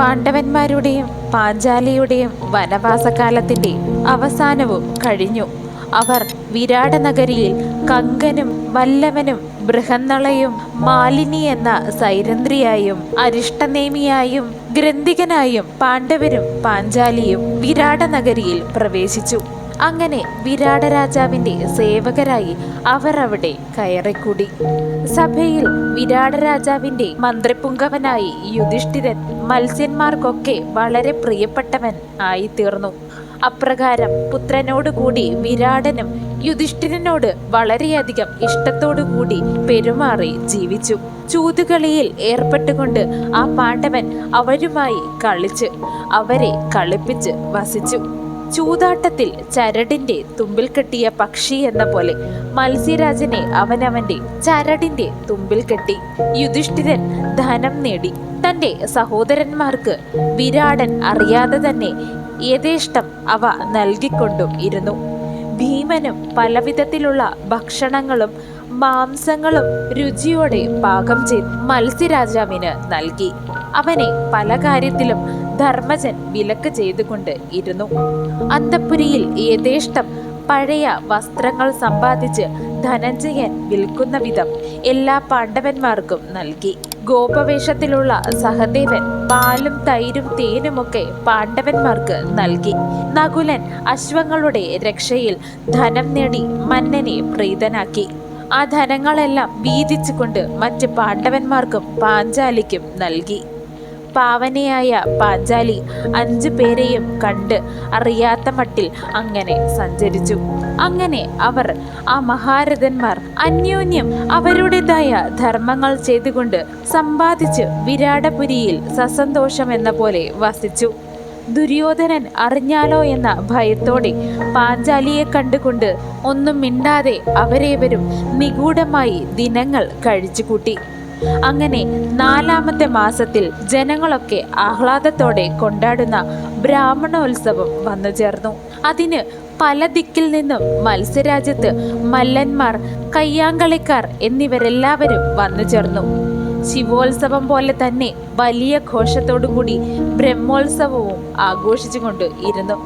പാണ്ഡവന്മാരുടെയും പാഞ്ചാലിയുടെയും വനവാസകാലത്തിന്റെ അവസാനവും കഴിഞ്ഞു. അവർ വിരാട നഗരിയിൽ കങ്കനും വല്ലവനും ബൃഹന്നളയും മാലിനി എന്ന സൈരന്ധ്രിയായും അരിഷ്ടനേമിയായും ഗ്രന്ഥികനായും പാണ്ഡവരും പാഞ്ചാലിയും വിരാട നഗരിയിൽ പ്രവേശിച്ചു. അങ്ങനെ വിരാട രാജാവിന്റെ സേവകരായി അവർ അവിടെ കയറിക്കൂടി. സഭയിൽ വിരാട രാജാവിന്റെ മന്ത്രിപുങ്കവനായി യുധിഷ്ഠിരൻ മത്സ്യന്മാർക്കൊക്കെ വളരെ പ്രിയപ്പെട്ടവൻ ആയിത്തീർന്നു. അപ്രകാരം പുത്രനോടുകൂടി വിരാടനും യുധിഷ്ഠിരനോട് വളരെയധികം ഇഷ്ടത്തോടുകൂടി പെരുമാറി ജീവിച്ചു. ചൂതുകളിയിൽ ഏർപ്പെട്ടുകൊണ്ട് ആ പാണ്ഡവൻ അവരുമായി കളിച്ച് അവരെ കളിപ്പിച്ച് വസിച്ചു. ചൂതാട്ടത്തിൽ ചരടിന്റെ തുമ്പിൽ കെട്ടിയ പക്ഷി എന്ന പോലെ മത്സ്യരാജനെ അവനവന്റെ ചരടിന്റെ തുമ്പിൽ കെട്ടി യുധിഷ്ഠിരൻ ധനം നേടി. തന്റെ സഹോദരന്മാർക്ക് വിരാടൻ അറിയാതെ തന്നെ യഥേഷ്ടം അവ നൽകിക്കൊണ്ടും ഇരുന്നു. ഭീമനും പലവിധത്തിലുള്ള ഭക്ഷണങ്ങളും മാംസങ്ങളും രുചിയോടെ പാകം ചെയ്ത് മത്സ്യരാജാവിന് നൽകി. അവനെ പല കാര്യത്തിലും ധർമ്മജൻ വിലക്ക് ചെയ്തുകൊണ്ട് ഇരുന്നു. അന്തപുരിയിൽ യഥേഷ്ടം പഴയ വസ്ത്രങ്ങൾ സമ്പാദിച്ച് ധനഞ്ജയൻ വിൽക്കുന്ന വിധം എല്ലാ പാണ്ഡവന്മാർക്കും നൽകി. ഗോപവേഷത്തിലുള്ള സഹദേവൻ പാലും തൈരും തേനുമൊക്കെ പാണ്ഡവന്മാർക്ക് നൽകി. നകുലൻ അശ്വങ്ങളുടെ രക്ഷയിൽ ധനം നേടി മന്നനെ പ്രീതനാക്കി. ആ ധനങ്ങളെല്ലാം വീതിച്ചുകൊണ്ട് മറ്റ് പാണ്ഡവന്മാർക്കും പാഞ്ചാലിക്കും നൽകി. പാവനയായ പാഞ്ചാലി അഞ്ചു പേരെയും കണ്ട് അറിയാത്ത മട്ടിൽ അങ്ങനെ സഞ്ചരിച്ചു. അങ്ങനെ അവർ ആ മഹാരഥന്മാർ അന്യോന്യം അവരുടേതായ ധർമ്മങ്ങൾ ചെയ്തുകൊണ്ട് സമ്പാദിച്ച് വിരാടപുരിയിൽ സസന്തോഷം എന്ന പോലെ വസിച്ചു. ദുര്യോധനൻ അറിഞ്ഞാലോ എന്ന ഭയത്തോടെ പാഞ്ചാലിയെ കണ്ടുകൊണ്ട് ഒന്നും മിണ്ടാതെ അവരേവരും നിഗൂഢമായി ദിനങ്ങൾ കഴിച്ചുകൂട്ടി. അങ്ങനെ നാലാമത്തെ മാസത്തിൽ ജനങ്ങളൊക്കെ ആഹ്ലാദത്തോടെ കൊണ്ടാടുന്ന ബ്രാഹ്മണോത്സവം വന്നു ചേർന്നു. അതിന് പല ദിക്കിൽ നിന്നും മത്സ്യരാജ്യത്ത് മല്ലന്മാർ കയ്യാങ്കളിക്കാർ എന്നിവരെല്ലാവരും വന്നു ചേർന്നു. ശിവോത്സവം പോലെ തന്നെ വലിയ ഘോഷത്തോടുകൂടി ബ്രഹ്മോത്സവവും ആഘോഷിച്ചുകൊണ്ട് ഇരുന്നു.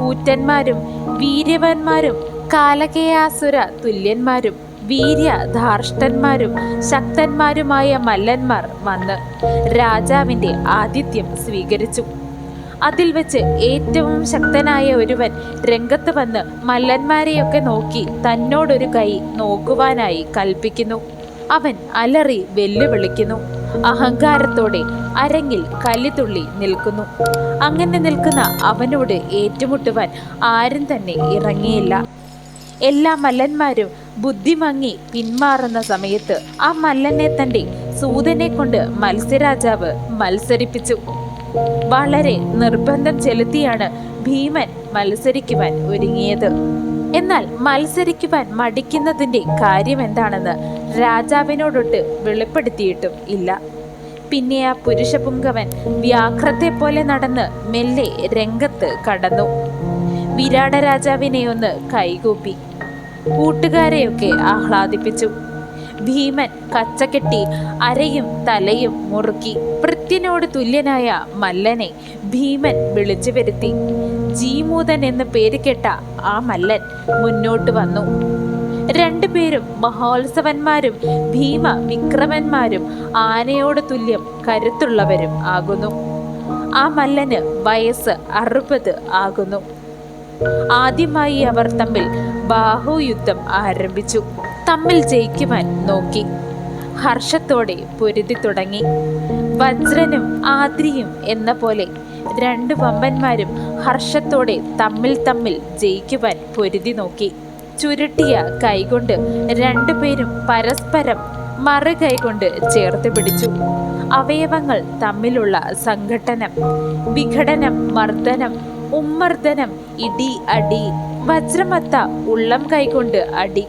കൂറ്റന്മാരും വീര്യവന്മാരും കാലകേയാസുര തുല്യന്മാരും വീര്യ ധാർഷ്ടന്മാരും ശക്തന്മാരുമായ മല്ലന്മാർ വന്ന് രാജാവിന്റെ ആതിഥ്യം സ്വീകരിച്ചു. അതിൽ വെച്ച് ഏറ്റവും ശക്തനായ ഒരുവൻ രംഗത്ത് വന്ന് മല്ലന്മാരെയൊക്കെ നോക്കി തന്നോടൊരു കൈ നോക്കുവാനായി കൽപ്പിക്കുന്നു. അവൻ അലറി വെല്ലുവിളിക്കുന്നു. അഹങ്കാരത്തോടെ അരങ്ങിൽ കല്ലിത്തുള്ളി നിൽക്കുന്നു. അങ്ങനെ നിൽക്കുന്ന അവനോട് ഏറ്റുമുട്ടുവാൻ ആരും തന്നെ ഇറങ്ങിയില്ല. എല്ലാ മല്ലന്മാരും ബുദ്ധിമങ്ങി പിന്മാറുന്ന സമയത്ത് ആ മല്ലനെ തന്റെ സൂതനെ കൊണ്ട് മത്സ്യരാജാവ് മത്സരിപ്പിച്ചു. വളരെ നിർബന്ധം ചെലുത്തിയാണ് ഭീമൻ മത്സരിക്കുവാൻ ഒരുങ്ങിയത്. എന്നാൽ മത്സരിക്കുവാൻ മടിക്കുന്നതിന്റെ കാര്യം എന്താണെന്ന് രാജാവിനോടൊട്ട് വെളിപ്പെടുത്തിയിട്ടും ഇല്ല. പിന്നെ ആ പുരുഷപുങ്കവൻ വ്യാഘ്രത്തെ പോലെ നടന്ന് മെല്ലെ രംഗത്ത് കടന്നു. വിരാട രാജാവിനെ ഒന്ന് കൈകൂപ്പി. കൂട്ടുകാരെയൊക്കെ ആഹ്ലാദിപ്പിച്ചു. ഭീമൻ കച്ചകെട്ടി അരയും തലയും മുറുക്കി വൃത്തിനോട് തുല്യനായ മല്ലനെ ഭീമൻ വിളിച്ചു വരുത്തി. ജീമൂതൻ എന്ന് പേര് കേട്ട ആ മല്ലൻ മുന്നോട്ട് വന്നു. രണ്ടുപേരും മഹോത്സവന്മാരും ഭീമ വിക്രമന്മാരും ആനയോട് തുല്യം കരുത്തുള്ളവരും ആകുന്നു. ആ മല്ലന് വയസ്സ് അറുപത് ആകുന്നു. ആദ്യമായി അവർ തമ്മിൽ ബാഹുയുദ്ധം ആരംഭിച്ചു. തമ്മിൽ ജയിക്കുവാൻ നോക്കി. ഹർഷത്തോടെ പൊരുതി തുടങ്ങി. വജ്രനും ആദ്രിയും എന്ന പോലെ രണ്ട് വമ്പന്മാരും ഹർഷത്തോടെ തമ്മിൽ തമ്മിൽ ജയിക്കുവാൻ പൊരുതി നോക്കി. ചുരുട്ടിയ കൈകൊണ്ട് രണ്ടുപേരും പരസ്പരം മറുകൈകൊണ്ട് ചേർത്ത് പിടിച്ചു. അവയവങ്ങൾ തമ്മിലുള്ള സംഘട്ടനം വിഘടനം മർദ്ദനം ഉമ്മർദ്ദനം ഇടി അടി വജ്രമത്ത ഉള്ളം കൈകൊണ്ട് അടി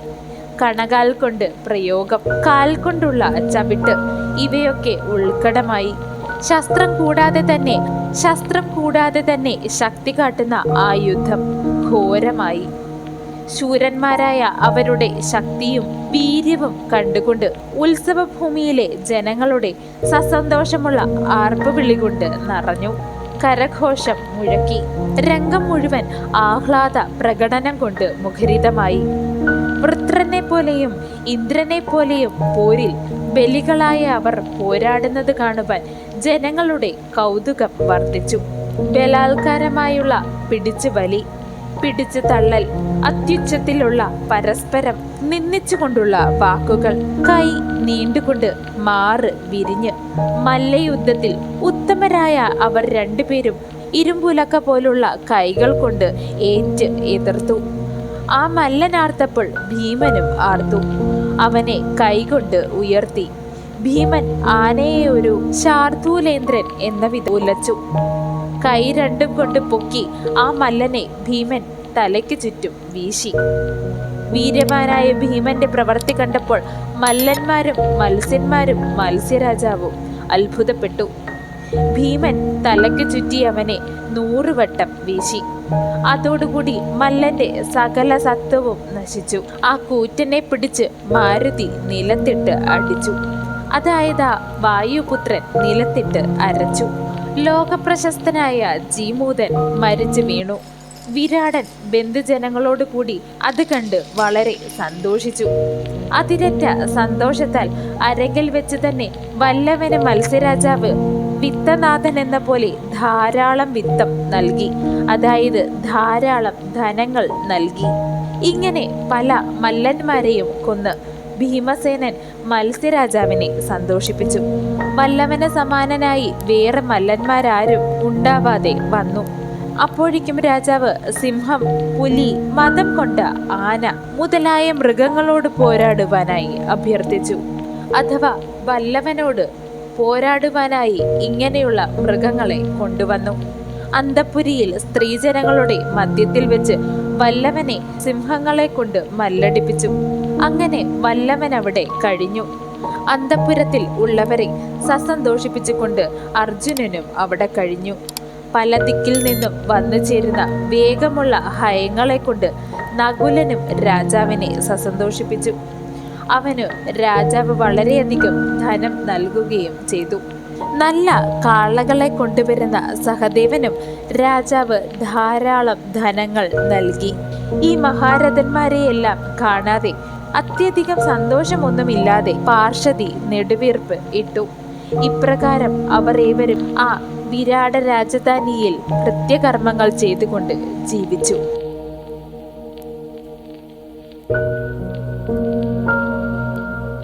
കണകാൽ കൊണ്ട് പ്രയോഗം കാൽ കൊണ്ടുള്ള ചവിട്ട് ഇവയൊക്കെ ഉൾക്കടമായി. ശസ്ത്രം കൂടാതെ തന്നെ ശസ്ത്രം കൂടാതെ തന്നെ ശക്തി കാട്ടുന്ന ആ യുദ്ധം ഘോരമായി. ശൂരന്മാരായ അവരുടെ ശക്തിയും വീര്യവും കണ്ടുകൊണ്ട് ഉത്സവഭൂമിയിലെ ജനങ്ങളുടെ സസന്തോഷമുള്ള ആർപ്പ് കൊണ്ട് നിറഞ്ഞു. കരഘോഷം മുഴക്കി. രംഗം മുഴുവൻ ആഹ്ലാദ പ്രകടനം കൊണ്ട് മുഖരിതമായി. വൃത്രനെ പോലെയും ഇന്ദ്രനെ പോലെയും പോരിൽ ബലികളായ അവർ പോരാടുന്നത് കാണുവാൻ ജനങ്ങളുടെ കൗതുകം വർദ്ധിച്ചു. ബലാത്കാരമായുള്ള പിടിച്ചു വലി പിടിച്ചു തള്ളൽ അത്യുച്ചത്തിലുള്ള പരസ്പരം നിന്ദിച്ചുകൊണ്ടുള്ള വാക്കുകൾ. കൈ നീണ്ടുകൊണ്ട് മാറ് വിരിഞ്ഞ് മല്ലയുദ്ധത്തിൽ ഉത്തമരായ അവർ രണ്ടുപേരും ഇരുമ്പുലക്ക പോലുള്ള കൈകൾ കൊണ്ട് ഏറ്റ് എതിർത്തു. ആ മല്ലനാർത്തപ്പോൾ ഭീമനും ആർത്തു. അവനെ കൈകൊണ്ട് ഉയർത്തി. ഭീമൻ ആനയെ ഒരു ശാർദൂലേന്ദ്രൻ എന്ന വിധ ഉലച്ചു. കൈ രണ്ടും കൊണ്ട് പൊക്കി ആ മല്ലനെ ഭീമൻ തലയ്ക്ക് ചുറ്റും വീശി. വീര്യമാനായ ഭീമന്റെ പ്രവൃത്തി കണ്ടപ്പോൾ മല്ലന്മാരും മത്സ്യന്മാരും മത്സ്യരാജാവും അത്ഭുതപ്പെട്ടു. ഭീമൻ തലയ്ക്ക് ചുറ്റി അവനെ നൂറുവട്ടം വീശി. അതോടുകൂടി മല്ലന്റെ സകല സത്വവും നശിച്ചു. ആ കൂറ്റനെ പിടിച്ച് മാരുതി നിലത്തിട്ട് അടിച്ചു. അതായത് വായുപുത്രൻ നിലത്തിട്ട് അരച്ചു. ലോകപ്രശസ്തനായ ജീമൂതൻ മരിച്ചു വീണു. വിരാടൻ ബന്ധുജനങ്ങളോട് കൂടി അത് കണ്ട് വളരെ സന്തോഷിച്ചു. അതിരറ്റ സന്തോഷത്താൽ അരങ്ങിൽ വെച്ച് തന്നെ വല്ലവന് മത്സ്യരാജാവ് വിത്തനാഥൻ എന്ന പോലെ ധാരാളം വിത്തം നൽകി. അതായത് ധാരാളം ധനങ്ങൾ നൽകി. ഇങ്ങനെ പല മല്ലന്മാരെയും കൊന്ന് ഭീമസേനൻ മത്സ്യരാജാവിനെ സന്തോഷിപ്പിച്ചു. മല്ലവന സമാനനായി വേറെ മല്ലന്മാരാരും ഉണ്ടാവാതെ വന്നു. അപ്പോഴേക്കും രാജാവ് സിംഹം പുലി മതം കൊണ്ട ആന മുതലായ മൃഗങ്ങളോട് പോരാടുവാനായി അഭ്യർത്ഥിച്ചു. അഥവാ വല്ലവനോട് പോരാടുവാനായി ഇങ്ങനെയുള്ള മൃഗങ്ങളെ കൊണ്ടുവന്നു. അന്തപുരിയിൽ സ്ത്രീജനങ്ങളുടെ മധ്യത്തിൽ വെച്ച് വല്ലവനെ സിംഹങ്ങളെ കൊണ്ട് മല്ലടിപ്പിച്ചു. അങ്ങനെ വല്ലവൻ അവിടെ കഴിഞ്ഞു. അന്തപുരത്തിൽ ഉള്ളവരെ സസന്തോഷിപ്പിച്ചുകൊണ്ട് അർജുനനും അവിടെ കഴിഞ്ഞു. പല ദിക്കിൽ നിന്നും വന്നു ചേരുന്ന വേഗമുള്ള ഹയങ്ങളെ കൊണ്ട് നകുലനും രാജാവിനെ സസന്തോഷിപ്പിച്ചു. അവന് രാജാവ് വളരെയധികം ധനം നൽകുകയും ചെയ്തു. നല്ല കാളകളെ കൊണ്ടുവരുന്ന സഹദേവനും രാജാവ് ധാരാളം ധനങ്ങൾ നൽകി. ഈ മഹാരഥന്മാരെയെല്ലാം കാണാതെ അത്യധികം സന്തോഷമൊന്നുമില്ലാതെ പാർഷതി നെടുവീർപ്പ് ഇട്ടു. ഇപ്രകാരം അവർ ഏവരും ആ വിരാട രാജധാനിയിൽ കൃത്യകർമ്മങ്ങൾ ചെയ്തുകൊണ്ട് ജീവിച്ചു.